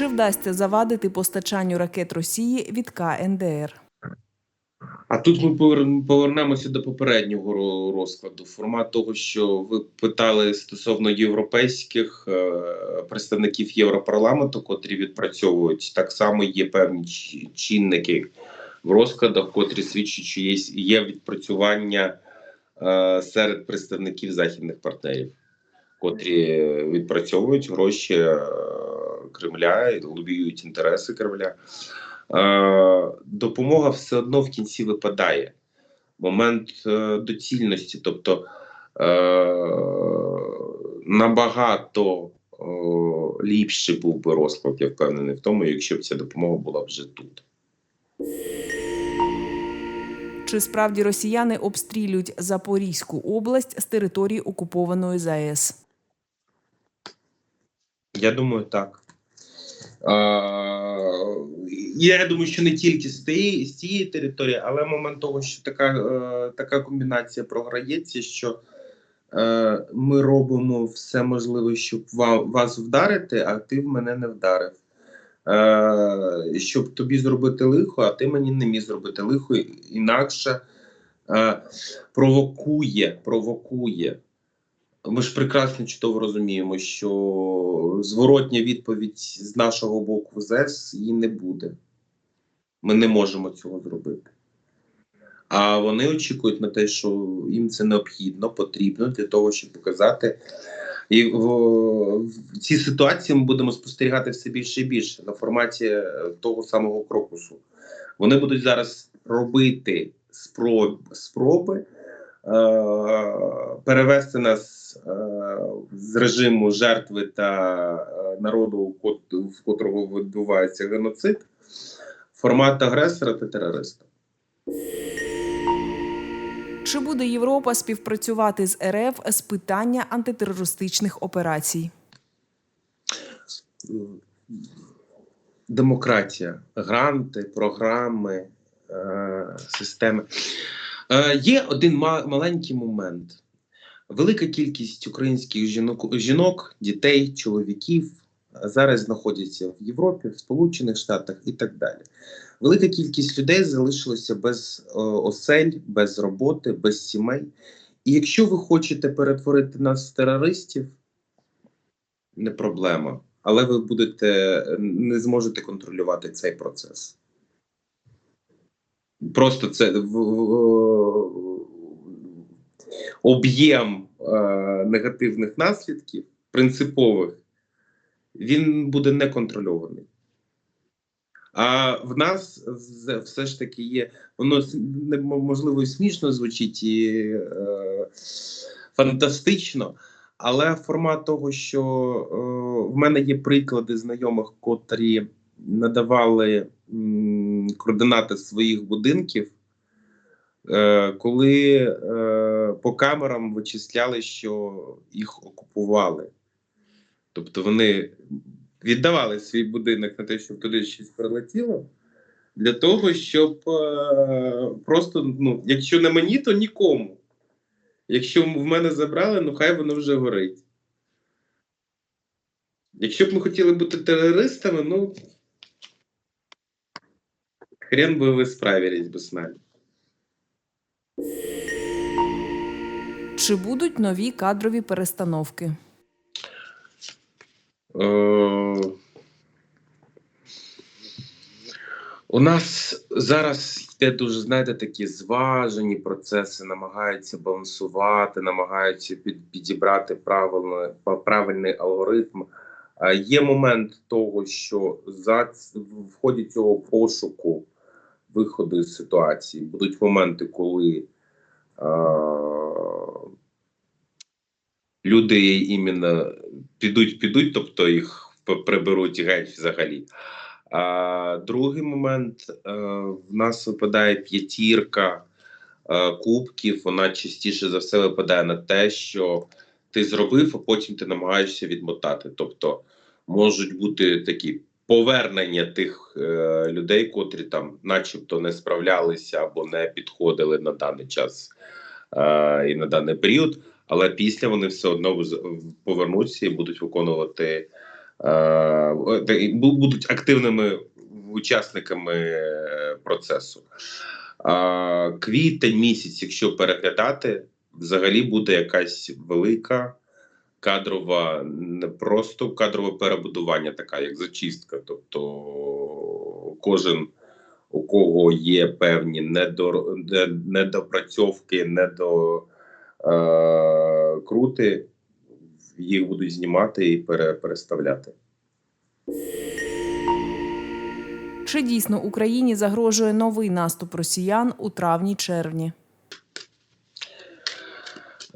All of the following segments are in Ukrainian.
Чи вдасться завадити постачанню ракет Росії від КНДР? А тут ми повернемося до попереднього розкладу. Формат того, що ви питали стосовно європейських е, представників Європарламенту, котрі відпрацьовують, так само є певні чинники в розкладах, котрі свідчать, що є, відпрацювання е, серед представників західних партнерів, котрі відпрацьовують гроші е, Кремля і лобіюють інтереси Кремля. Е, допомога все одно в кінці випадає. Момент е, доцільності, тобто е, набагато е, ліпший був би розклад, я впевнений в тому, якщо б ця допомога була вже тут. Чи справді росіяни обстрілюють Запорізьку область з території окупованої ЗАЕС? Я думаю, так. Я думаю, що не тільки з цієї, з цієї території, але момент того, що така, е, така комбінація програється, що е, ми робимо все можливе, щоб вас вдарити, а ти в мене не вдарив. Е, щоб тобі зробити лихо, а ти мені не міг зробити лихо, інакше провокує, провокує. Ми ж прекрасно чудово розуміємо, що зворотня відповідь з нашого боку ЗЕС її не буде. Ми не можемо цього зробити. А вони очікують на те, що їм це необхідно, потрібно для того, щоб показати. І в, в цій ситуації ми будемо спостерігати все більше і більше на форматі того самого крокусу. Вони будуть зараз робити спроб, спроби е, перевести нас е, з режиму жертви та е, народу, в котрого відбувається геноцид, формат агресора та терориста. Чи буде Європа співпрацювати з РФ з питання антитерористичних операцій? демократія, гранти, програми, е, системи. Є один маленький момент. Велика кількість українських жінок, жінок, дітей, чоловіків зараз знаходяться в Європі, в Сполучених Штатах і так далі. Велика кількість людей залишилася без е, осель, без роботи, без сімей. І якщо ви хочете перетворити нас в терористів, не проблема. Але ви будете не зможете контролювати цей процес. Просто це в- об'єм е, негативних наслідків, принципових, він буде неконтрольований. А в нас все ж таки є, воно можливо смішно звучить і е, фантастично, але формат того, що е, в мене є приклади знайомих, котрі надавали м, координати своїх будинків, коли е, по камерам вичисляли, що їх окупували. Тобто вони віддавали свій будинок на те, щоб туди щось прилетіло, для того, щоб е, просто, ну, якщо не мені, то нікому. Якщо в мене забрали, ну хай воно вже горить. Якщо б ми хотіли бути терористами, ну хрен би ви справились би з нами. Чи будуть нові кадрові перестановки? Е, У нас зараз йде дуже, знаєте, такі зважені процеси, намагаються балансувати, намагаються під, підібрати правильно, правильний алгоритм. Є момент того, що за в ході цього пошуку виходу з ситуації будуть моменти, коли е, люди іменно підуть, підуть, тобто їх приберуть геть взагалі. А другий момент е, в нас випадає п'ятірка е, кубків. Вона частіше за все випадає на те, що ти зробив, а потім ти намагаєшся відмотати. Тобто можуть бути такі повернення тих е, людей, котрі там, начебто, не справлялися або не підходили на даний час і на даний період, але після вони все одно повернуться і будуть виконувати е, будуть активними учасниками е, процесу. А, квітень місяць, якщо переглядати, взагалі буде якась велика кадрова, не просто кадрове перебудування, така як зачистка. Тобто кожен, у кого є певні недопрацьовки, недо е, крути, їх будуть знімати і пере, переставляти. Чи дійсно Україні загрожує новий наступ росіян у травні-червні?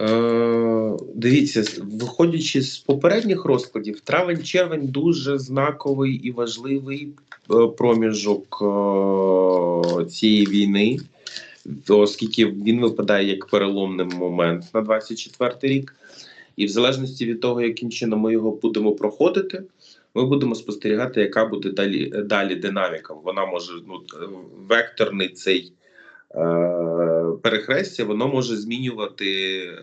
Е, дивіться, виходячи з попередніх розкладів, травень-червень дуже знаковий і важливий е, проміжок е, цієї війни, оскільки він випадає як переломний момент на 24 рік. І в залежності від того, яким чином ми його будемо проходити, ми будемо спостерігати, яка буде далі, далі динаміка. Вона може ну, векторний цей е, перехрестя, воно може змінювати е,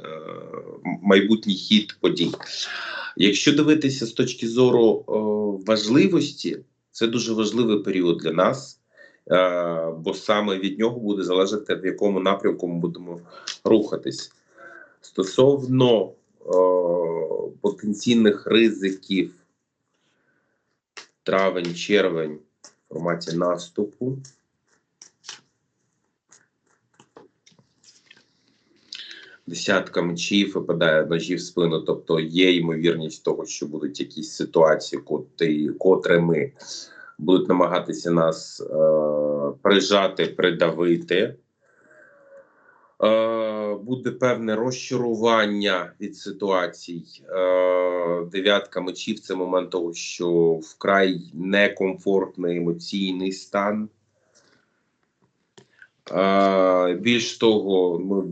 майбутній хід подій. Якщо дивитися з точки зору е, важливості, це дуже важливий період для нас, бо саме від нього буде залежати, в якому напрямку ми будемо рухатись. Стосовно е, потенційних ризиків травень-червень в форматі наступу. Десятка мечів випадає ножі в спину, тобто є ймовірність того, що будуть якісь ситуації, котрими будуть намагатися нас е, прижати, придавити. Е, буде певне розчарування від ситуацій. Е, дев'ятка мечів це момент того, що вкрай некомфортний емоційний стан. Е, більш того, ми,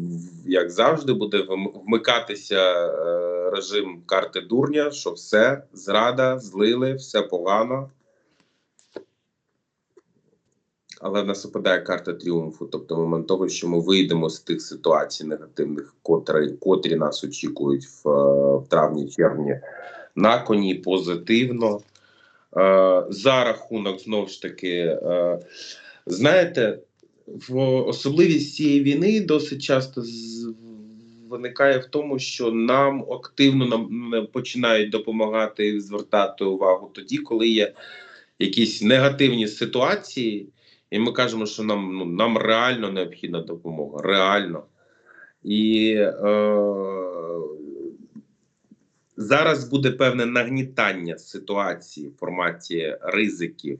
як завжди, буде вмикатися е, режим карти дурня, що все, зрада, злили, все погано. Але в нас випадає карта тріумфу, тобто момент того, що ми вийдемо з тих ситуацій негативних, котрі, котрі нас очікують в, е, в травні-червні на коні позитивно. Е, за рахунок знову ж таки, е, знаєте, в особливість цієї війни досить часто виникає в тому, що нам активно нам починають допомагати звертати увагу тоді, коли є якісь негативні ситуації, і ми кажемо, що нам, ну, нам реально необхідна допомога. Реально. І е, зараз буде певне нагнітання ситуації в форматі ризиків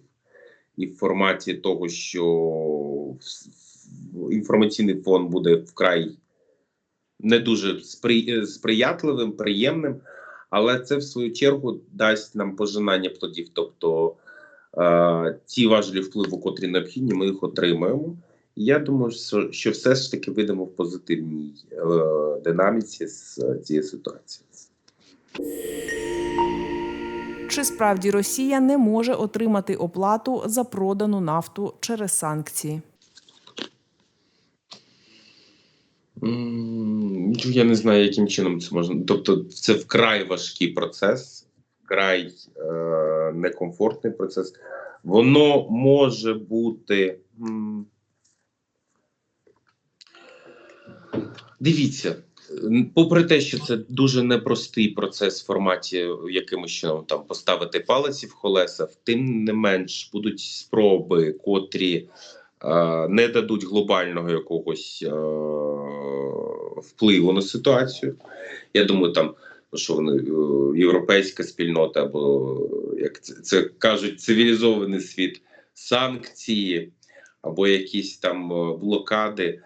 і в форматі того, що інформаційний фон буде вкрай не дуже спри- сприятливим, приємним, але це в свою чергу дасть нам пожинання плодів. Тобто е, ті важелі впливу, котрі необхідні, ми їх отримаємо. І я думаю, що, все ж таки вийдемо в позитивній е, динаміці з е, цієї ситуації. Чи справді Росія не може отримати оплату за продану нафту через санкції? Я не знаю, яким чином це можна. Тобто, це вкрай важкий процес, вкрай е, некомфортний процес. Воно може бути. Дивіться, попри те, що це дуже непростий процес в форматі якимось чином там поставити палиці в колеса, тим не менш будуть спроби, котрі е, не дадуть глобального якогось е, впливу на ситуацію. Я думаю, там що вони е, європейська спільнота, або як це, це кажуть, цивілізований світ, санкції або якісь там е, блокади,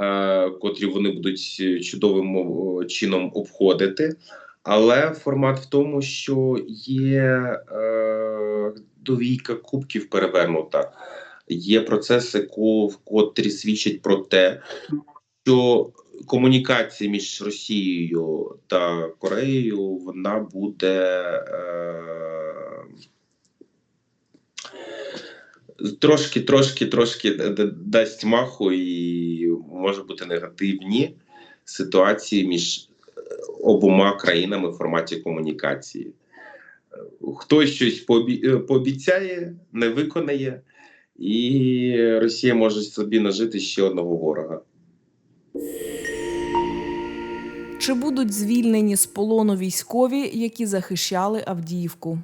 е, котрі вони будуть чудовим е, чином обходити. Але формат в тому, що є е, довійка кубків перевернута, є процеси, котрі свідчать про те, що комунікація між Росією та Кореєю вона буде е, трошки, трошки, трошки дасть маху і може бути негативні ситуації між е, обома країнами в форматі комунікації. хтось щось е, пообіцяє, не виконає, і Росія може собі нажити ще одного ворога. Чи будуть звільнені з полону військові, які захищали Авдіївку?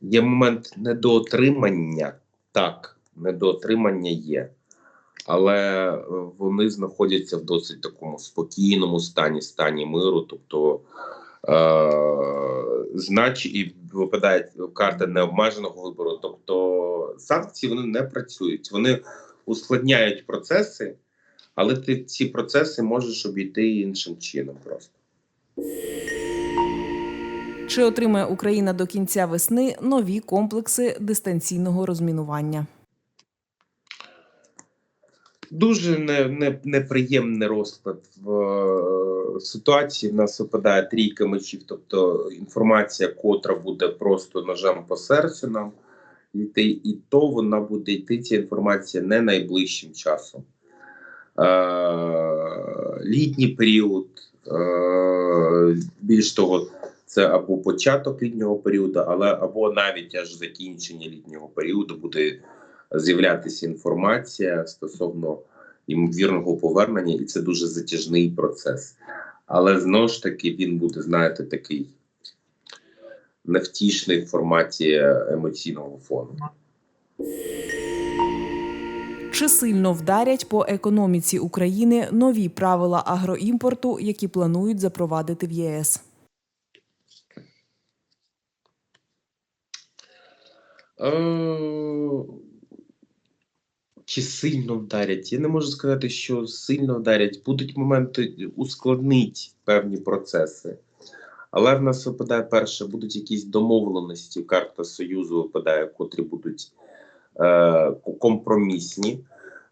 Є момент недоотримання, так, недоотримання є, але е, вони знаходяться в досить такому спокійному стані, стані миру. Тобто, е, знач і випадає карта необмеженого вибору. Тобто санкції вони не працюють, вони ускладняють процеси, але ти ці процеси можеш обійти іншим чином просто. Чи отримає Україна до кінця весни нові комплекси дистанційного розмінування? Дуже не, не, неприємний розклад в е, ситуації. В нас випадає трійка мечів, тобто інформація, котра буде просто ножем по серцю нам йти, і то вона буде йти ця інформація не найближчим часом. Е, літній період, е, більш того, це або початок літнього періоду, але або навіть аж закінчення літнього періоду буде з'являтися інформація стосовно ймовірного повернення, і це дуже затяжний процес. Але знову ж таки він буде, знаєте, такий невтішний в форматі емоційного фону. Чи сильно вдарять по економіці України нові правила агроімпорту, які планують запровадити в ЄС? Е, Чи сильно вдарять? Я не можу сказати, що сильно вдарять. Будуть моменти ускладнить певні процеси. Але в нас випадає перше, будуть якісь домовленості. Карта Союзу випадає, котрі будуть компромісні.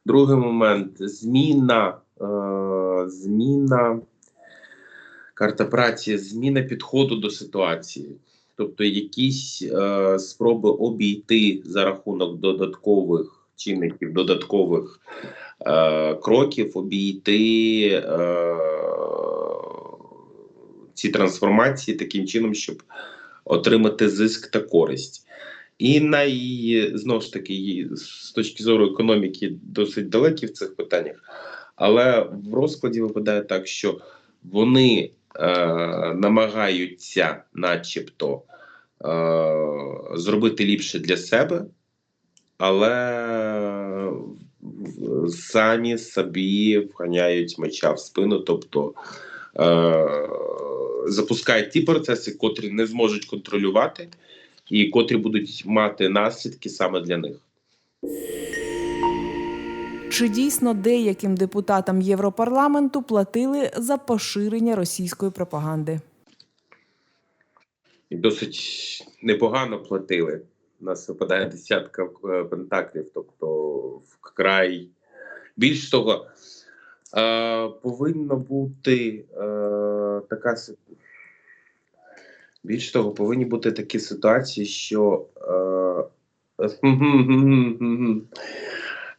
Другий момент зміна, е, зміна карта праці, зміна підходу до ситуації. Тобто якісь е, спроби обійти за рахунок додаткових чинників, додаткових е, кроків, обійти е, ці трансформації таким чином, щоб отримати зиск та користь. І най, знову ж таки, з точки зору економіки, досить далекі в цих питаннях, але в розкладі випадає так, що вони е, намагаються, начебто, е, зробити ліпше для себе, але самі собі вганяють меча в спину, тобто е, запускають ті процеси, котрі не зможуть контролювати, і котрі будуть мати наслідки саме для них. Чи дійсно деяким депутатам Європарламенту платили за поширення російської пропаганди? І досить непогано платили. У нас випадає десятка е, пентаклів, тобто вкрай. Більш того, е, повинна бути е, така си- більш того, повинні бути такі ситуації, що е,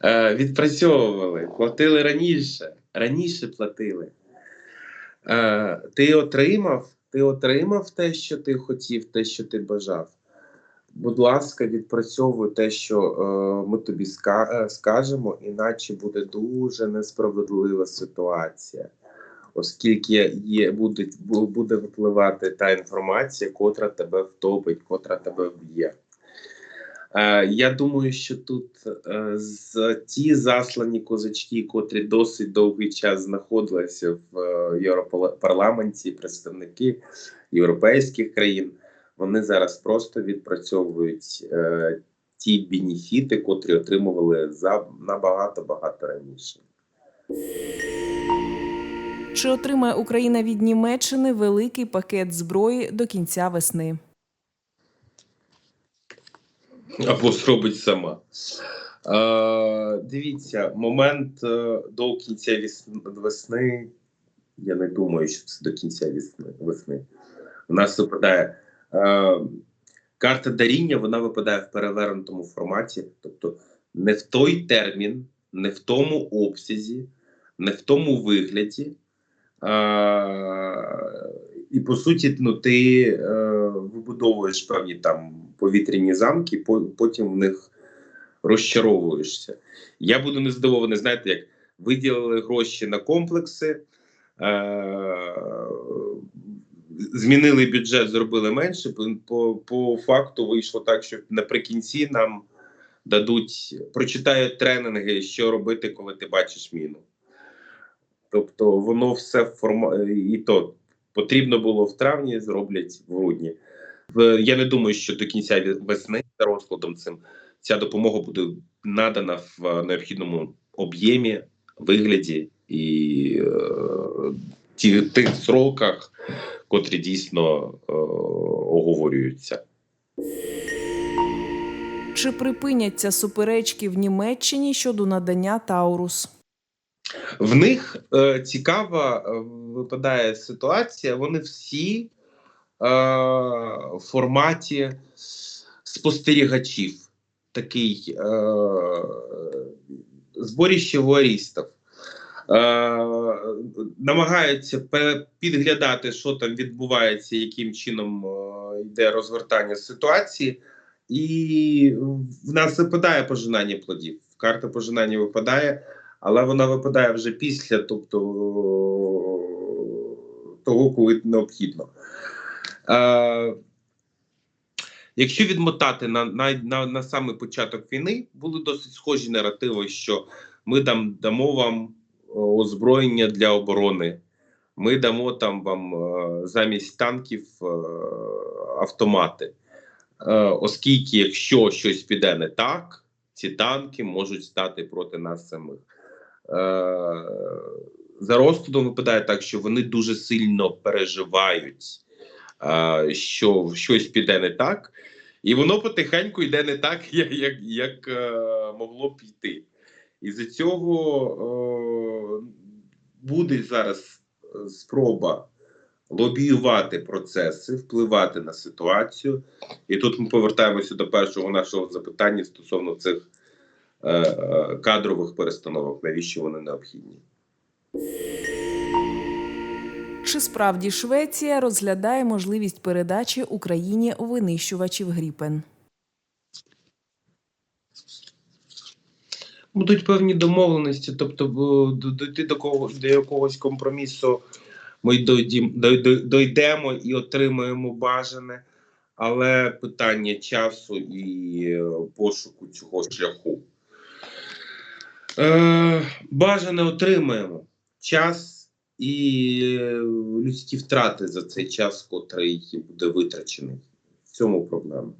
е, відпрацьовували, платили раніше. Раніше платили. Е, ти отримав, ти отримав те, що ти хотів, те, що ти бажав. Будь ласка, відпрацьовуй те, що е, ми тобі е, скажемо, іначе буде дуже несправедлива ситуація, оскільки є, буде, бу- буде випливати та інформація, котра тебе втопить, котра тебе вб'є. Е, я думаю, що тут е, з ті заслані козачки, котрі досить довгий час знаходилися в е, Європарламенті, представники європейських країн, вони зараз просто відпрацьовують ті бенефіти, котрі отримували за набагато багато раніше. Чи отримає Україна від Німеччини великий пакет зброї до кінця весни? або зробить сама. Е, дивіться, момент е, до кінця весни. Я не думаю, що це до кінця весни. У нас випадає е, карта даріння, вона випадає в перевернутому форматі, тобто не в той термін, не в тому обсязі, не в тому вигляді, і по суті, ну, ти е, вибудовуєш певні там повітряні замки, по, потім в них розчаровуєшся. Я буду не здивований, знаєте, як виділили гроші на комплекси, е, змінили бюджет, зробили менше. По, по факту вийшло так, що наприкінці нам дадуть, прочитають тренинги, що робити, коли ти бачиш міну. Тобто воно все форма і то потрібно було в травні, зроблять в грудні. Я не думаю, що до кінця весни за розкладом цим ця допомога буде надана в е, необхідному об'ємі, вигляді і е, тих сроках, котрі дійсно е, оговорюються. Чи припиняться суперечки в Німеччині щодо надання Таурус? В них е, цікава е, випадає ситуація. Вони всі е, в форматі спостерігачів, такий е, зборіще воарістів. Е, намагаються підглядати, що там відбувається, яким чином е, йде розгортання ситуації, і в нас випадає пожинання плодів. Карта пожинання випадає але вона випадає вже після, тобто того, коли необхідно. Е, якщо відмотати на, на, на, на самий початок війни, були досить схожі наративи, що ми дам, дамо вам озброєння для оборони, ми дамо там вам е, замість танків е, автомати. Е, оскільки, якщо щось піде не так, ці танки можуть стати проти нас самих. Е, за розкладом випадає так, що вони дуже сильно переживають, е, що щось піде не так, і воно потихеньку йде не так, як, як, е, могло б йти. І за цього буде зараз спроба лобіювати процеси, впливати на ситуацію. І тут ми повертаємося до першого нашого запитання стосовно цих кадрових перестановок, навіщо вони необхідні. Чи справді Швеція розглядає можливість передачі Україні винищувачів Гріпен? Будуть певні домовленості, тобто дойти до кого до якогось компромісу. Ми дойдім, дой- дой- дойдемо і отримаємо бажане, але питання часу і е, пошуку цього шляху. Е, бажане отримаємо час і е, людські втрати за цей час, котрий буде витрачений. В цьому проблема.